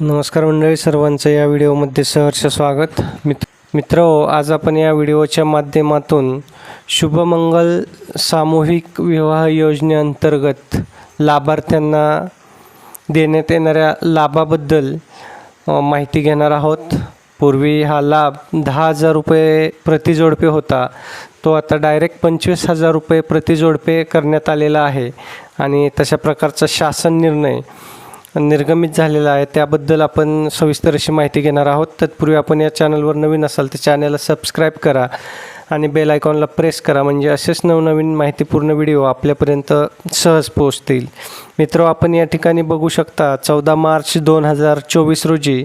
नमस्कार मंडळी सर्वांचं या व्हिडिओमध्ये सहर्ष स्वागत. मित्र मित्र आज आपण या व्हिडिओच्या माध्यमातून शुभमंगल सामूहिक विवाह योजनेअंतर्गत लाभार्थ्यांना देण्यात येणाऱ्या लाभाबद्दल माहिती घेणार आहोत. पूर्वी हा लाभ दहा हजार रुपये प्रतिजोडपे होता. तो आता डायरेक्ट पंचवीस हजार रुपये प्रतिजोडपे करण्यात आलेला आहे आणि तशा प्रकारचा शासन निर्णय निर्गमित झालेला आहे. त्याबद्दल आपण सविस्तर अशी माहिती घेणार आहोत. तत्पूर्वी आपण या चॅनलवर नवीन असाल तर चॅनलला सबस्क्राईब करा आणि बेल आयकॉनला प्रेस करा. म्हणजे असेच नवनवीन माहितीपूर्ण व्हिडिओ आपल्यापर्यंत सहज पोहोचतील. मित्र आपण या ठिकाणी बघू शकता चौदा मार्च दोन हजार चोवीस रोजी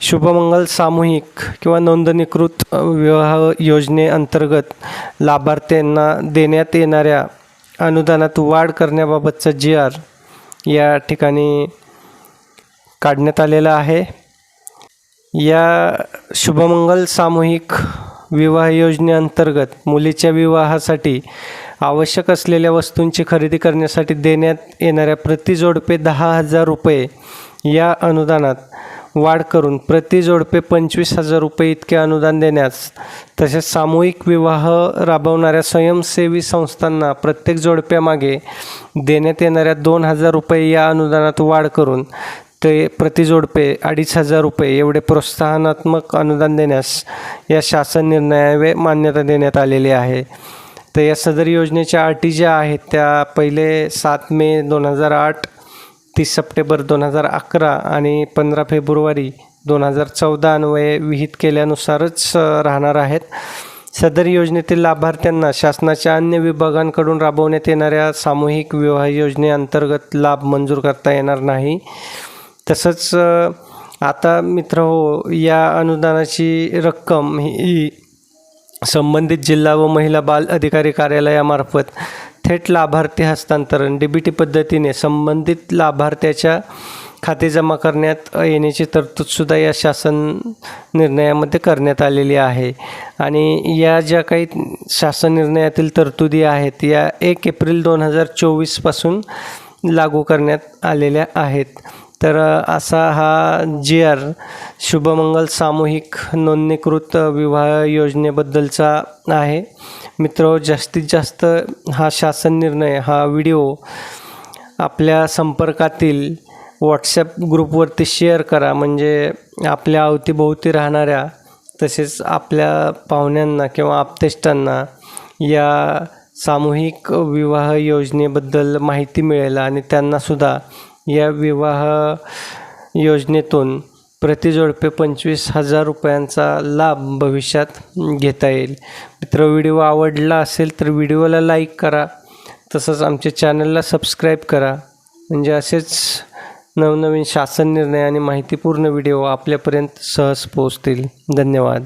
शुभमंगल सामूहिक किंवा नोंदणीकृत विवाह योजनेअंतर्गत लाभार्थ्यांना देण्यात येणाऱ्या अनुदानात वाढ करण्याबाबतचा जी आर या ठिकाणी काढण्यात आलेला आहे. या शुभमंगल सामूहिक विवाह योजनेअंतर्गत मुलीच्या विवाहासाठी आवश्यक असलेल्या वस्तूंची खरेदी करण्यासाठी देण्यात येणाऱ्या प्रतिजोडपे दहा हजार रुपये या अनुदानात वाढ करून प्रति जोडपे पंचवीस हजार रुपये इतके अनुदान देण्यास तसेच सामूहिक विवाह राबवणाऱ्या स्वयंसेवी संस्थांना प्रत्येक जोडप्यामागे देण्यात येणाऱ्या दोन हजार रुपये या अनुदानात वाढ करून ते प्रतिजोडपे अडीच हजार रुपये एवढे प्रोत्साहनात्मक अनुदान देण्यास या शासन निर्णयावे मान्यता देण्यात आलेली आहे. तर या सदर योजनेच्या अटी ज्या आहेत त्या पहिले सात मे दोन हजार आठ तीस सप्टेंबर दोन हजार अकरा आणि पंधरा फेब्रुवारी दोन हजार चौदा अन्वये विहित केल्यानुसारच राहणार आहेत. सदर योजनेतील लाभार्थ्यांना शासनाच्या अन्य विभागांकडून राबवण्यात येणाऱ्या सामूहिक विवाह योजनेअंतर्गत लाभ मंजूर करता येणार नाही. तसंच आता मित्र हो या अनुदानाची रक्कम ही संबंधित जिल्हा व महिला बाल अधिकारी कार्यालयामार्फत थेट लाभार्थी हस्तांतरण डी बी टी पद्धतीने संबंधित लाभार्थ्याच्या खाते जमा करण्यात येण्याची तरतूदसुद्धा या शासन निर्णयामध्ये करण्यात आलेली आहे. आणि या ज्या काही शासन निर्णयातील तरतुदी आहेत या एक एप्रिल दोन हजार चोवीसपासून लागू करण्यात आलेल्या आहेत. तर असा हा जी आर शुभमंगल सामूहिक नोंदणीकृत विवाह योजनेबद्दलचा आहे. मित्र जास्तीत जास्त हा शासन निर्णय हा व्हिडिओ आपल्या संपर्कातील व्हॉट्सॲप ग्रुपवरती शेअर करा. म्हणजे आपल्या अवतीभोवती राहणाऱ्या तसेच आपल्या पाहुण्यांना किंवा आपतेष्टांना या सामूहिक विवाह योजनेबद्दल माहिती मिळेल आणि त्यांनासुद्धा या विवाह योजनेतून प्रतिजोडपे पंचवीस हजार रुपयांचा लाभ भविष्यात घेता येईल. मित्र व्हिडिओ आवडला असेल तर व्हिडिओला लाईक करा. तसंच आमच्या चॅनलला सबस्क्राईब करा. म्हणजे असेच नवनवीन शासन निर्णय आणि माहितीपूर्ण व्हिडिओ आपल्यापर्यंत सहज पोहोचतील. धन्यवाद.